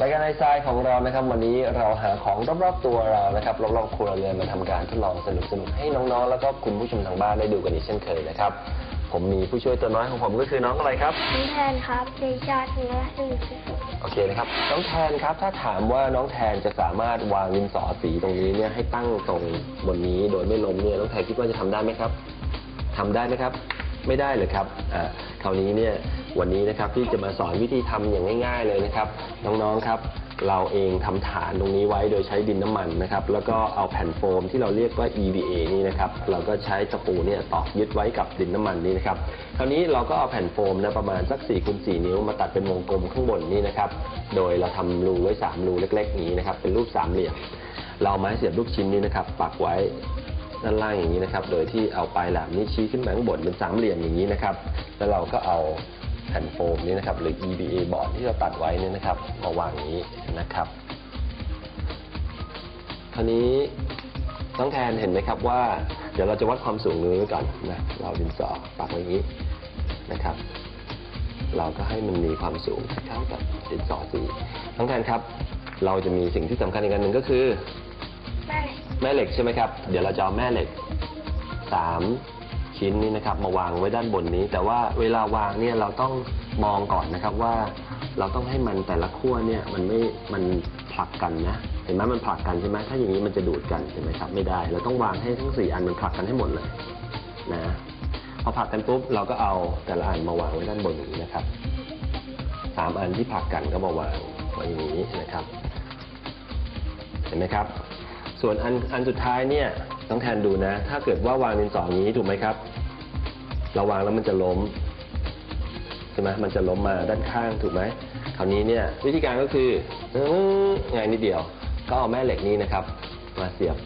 รายการไอซายของเรานะครับวันนี้เราหาของรอบๆตัวเรานะครับรอบๆครัวเรือนมาทำการทดลองสนุกๆให้น้องๆ แล้วก็คุณผู้ชมทางบ้านได้ดูกันอีกเช่นเคยนะครับ ผมมีผู้ช่วยตัวน้อยของผมก็คือน้องอะไรครับน้องแทนครับเดชาเนื้อหนึ่งสุดโอเคนะครับน้องแทนครับถ้าถามว่าน้องแทนจะสามารถวางดินสอสีตรงนี้เนี่ยให้ตั้งตรงบนนี้โดยไม่ล้มเนี่ยน้องแทนคิดว่าจะทำได้ไหมครับทำได้ไหมครับ ไม่ได้เลยครับอ่าคราวนี้เนี่ยวันนี้นะครับที่จะมาสอนวิธีทำอย่างง่าย ๆเลยนะครับ น้องๆครับ เราเองทำฐานตรงนี้ไว้โดยใช้ดินน้ำมันนะครับ แล้วก็เอาแผ่นโฟมที่เราเรียกว่า EVA นี่นะครับ เราก็ใช้ตะปูเนี่ยตอกยึดไว้กับดินน้ำมันนี้นะครับ คราวนี้เราก็เอาแผ่นโฟมนะประมาณสัก4คูณ4นิ้วมาตัดเป็นวงกลมข้างบนนี่นะครับ โดยเราทำรูไว้3รูเล็กๆอย่างนี้นะครับ เป็นรูปสามเหลี่ยม เราเอาไม้เสียบลูกชิ้นนี้นะครับ ปักไว้ ด้านล่างอย่างนี้นะครับ โดยที่เอาปลายแหลมนี้ชี้ขึ้นมาข้างบนเป็นสามเหลี่ยมอย่างนี้นะครับ แล้วเราก็เอาแผ่นโฟมนี้นะครับ หรือ EVA บอร์ดที่เราตัดไว้นี่นะครับมาวางอย่างนี้นะครับคราวนี้น้องแทนเห็นไหมครับว่า เดี๋ยวเราจะวัดความสูงนี้ก่อนนะเราดินสอปักไว้อย่างนี้นะครับ เราก็ให้มันมีความสูงเท่ากับดินสอสีน้องแทนครับ เราจะมีสิ่งที่สำคัญอีกอันหนึ่งก็คือ ม่แม่เหล็กใช่ไหมครับ เดี๋ยวเราจะเอาแม่เหล็กสามชิ้นนี้นะครับ มาวางไว้ด้านบนนี้ แต่ว่าเวลาวางเนี่ยเราต้องมองก่อนนะครับว่า เราต้องให้มันแต่ละขั้วเนี่ยมันไม่มันผลักกันนะ เห็นไหมมันผลักกันใช่ไหมถ้าอย่างนี้มันจะดูดกันเห็นไหมครับไม่ได้ เราต้องวางให้ทั้งสี่อันมันผลักกันให้หมดเลยนะพอผลักกันปุ๊บเราก็เอาแต่ละอันมาวางไว้ด้านบนอย่างนี้นะครับสามอันที่ผลักกันก็มาวางไว้อย่างนี้นะครับ เห็นไหมครับ ส่วนอันอันสุดท้ายเนี่ยต้องแทนดูนะ ถ้าเกิดว่าวางดินสออย่างนี้ถูกไหมครับเราวางแล้วมันจะล้มใช่ไหมมันจะล้มมาด้านข้างถูกไหมคราวนี้เนี่ยวิธีการก็คืออื้อง่ายนิดเดียว ก็เอาแม่เหล็กนี้นะครับ มาเสียบ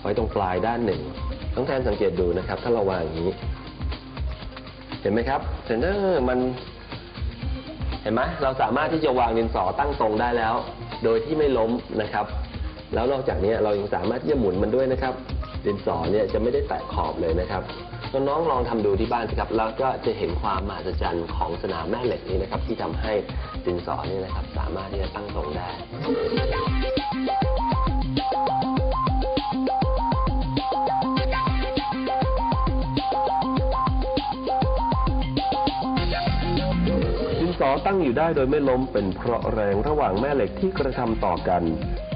ไว้ตรงปลายด้านหนึ่งต้องแทนสังเกตดูนะครับ ถ้าเราวางอย่างนี้ เห็นไหมครับเซนเตอร์มันเห็นไหมเราสามารถที่จะวางดินสอตั้งตรงได้แล้ว โดยที่ไม่ล้มนะครับ แล้วนอกจากนี้เรายังสามารถที่จะหมุนมันด้วยนะครับดินสอเนี่ยจะไม่ได้แตะขอบเลยนะครับน้องๆลองทำดูที่บ้านสิครับแล้วก็จะเห็นความมหัศจรรย์ของสนามแม่เหล็กนี้นะครับที่ทำให้ดินสอเนี่ยนะครับสามารถที่จะตั้งตรงได้ อตั้งอยู่ได้โดยไม่ล้มเป็นเพราะแรงระหว่างแม่เหล็กที่กระทำต่อกัน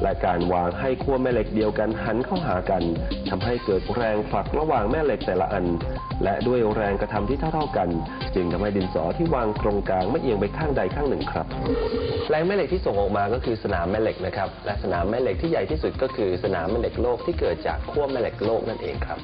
และการวางให้ขั้วแม่เหล็กเดียวกันหันเข้าหากันทำให้เกิดแรงผลักระหว่างแม่เหล็กแต่ละอัน และด้วยแรงกระทำที่เท่าๆกัน จึงทำให้ดินสอที่วางตรงกลางไม่เอียงไปข้างใดข้างหนึ่งครับ แรงแม่เหล็กที่ส่งออกมาก็คือสนามแม่เหล็กนะครับและสนามแม่เหล็กที่ใหญ่ที่สุดก็คือสนามแม่เหล็กโลกที่เกิดจากขั้วแม่เหล็กโลกนั่นเองครับ